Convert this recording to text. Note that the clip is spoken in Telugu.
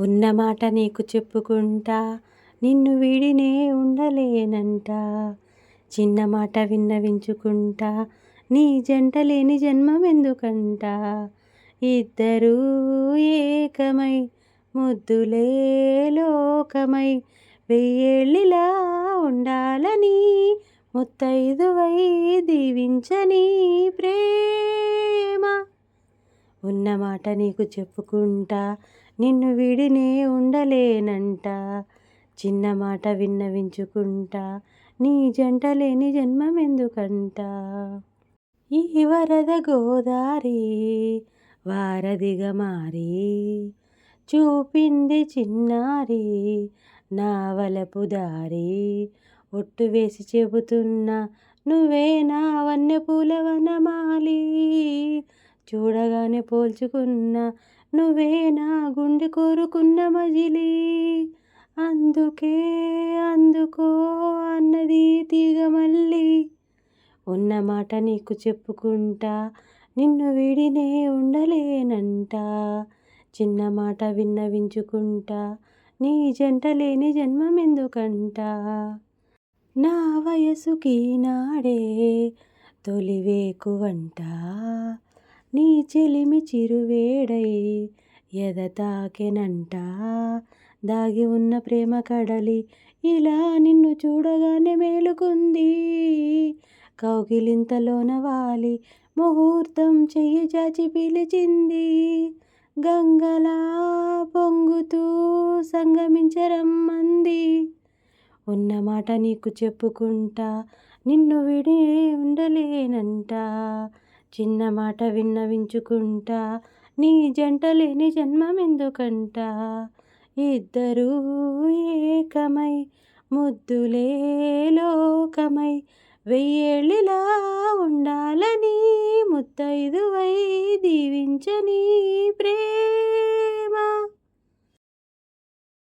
ఉన్న మాట నీకు చెప్పుకుంటా నిన్ను వీడినే ఉండలేనంట. చిన్న మాట విన్నవించుకుంటా నీ జంట లేని జన్మమెందుకంట. ఇద్దరూ ఏకమై ముద్దులే లోకమై వెయ్యేళ్ళిలా ఉండాలని ముత్తైదువై దీవించని ప్రేమ. ఉన్న మాట నీకు చెప్పుకుంటా నిన్ను విడినే ఉండలేనంట. చిన్న మాట విన్నవించుకుంటా నీ జంట లేని జన్మమెందుకంట. ఈ వరద గోదారి వారధిగా మారి చూపింది చిన్నారి నా వలపు దారి. ఒట్టు వేసి చెబుతున్నా నువ్వే నా వన్య పూల వనమాలి చూడగానే పోల్చుకున్న నువ్వే నా గుండె కోరుకున్న మజిలీ. అందుకే అందుకో అన్నది తీగ మళ్ళీ. ఉన్న మాట నీకు చెప్పుకుంటా నిన్ను విడినే ఉండలేనంట. చిన్న మాట విన్నవించుకుంటా నీ జంట లేని జన్మమెందుకంట. నా వయసుకి నాడే తొలివేకువంట నీ చెలిమి చిరువేడై ఎద తాకెనంట? దాగి ఉన్న ప్రేమ కడలి ఇలా నిన్ను చూడగానే మేలుకుంది. కౌగిలింతలోన వాలి ముహూర్తం చెయ్యి చాచి పిలిచింది. గంగలా పొంగుతూ సంగమించరమ్మంది. ఉన్న మాట నీకు చెప్పుకుంటా నిన్ను విడి ఉండలేనంట. చిన్న మాట విన్నవించుకుంటా నీ జంట లేని జన్మమెందుకంట? ఇద్దరూ ఏకమై ముద్దులే లోకమై వెయ్యేళ్ళిలా ఉండాలని ముత్తైదువై దీవించని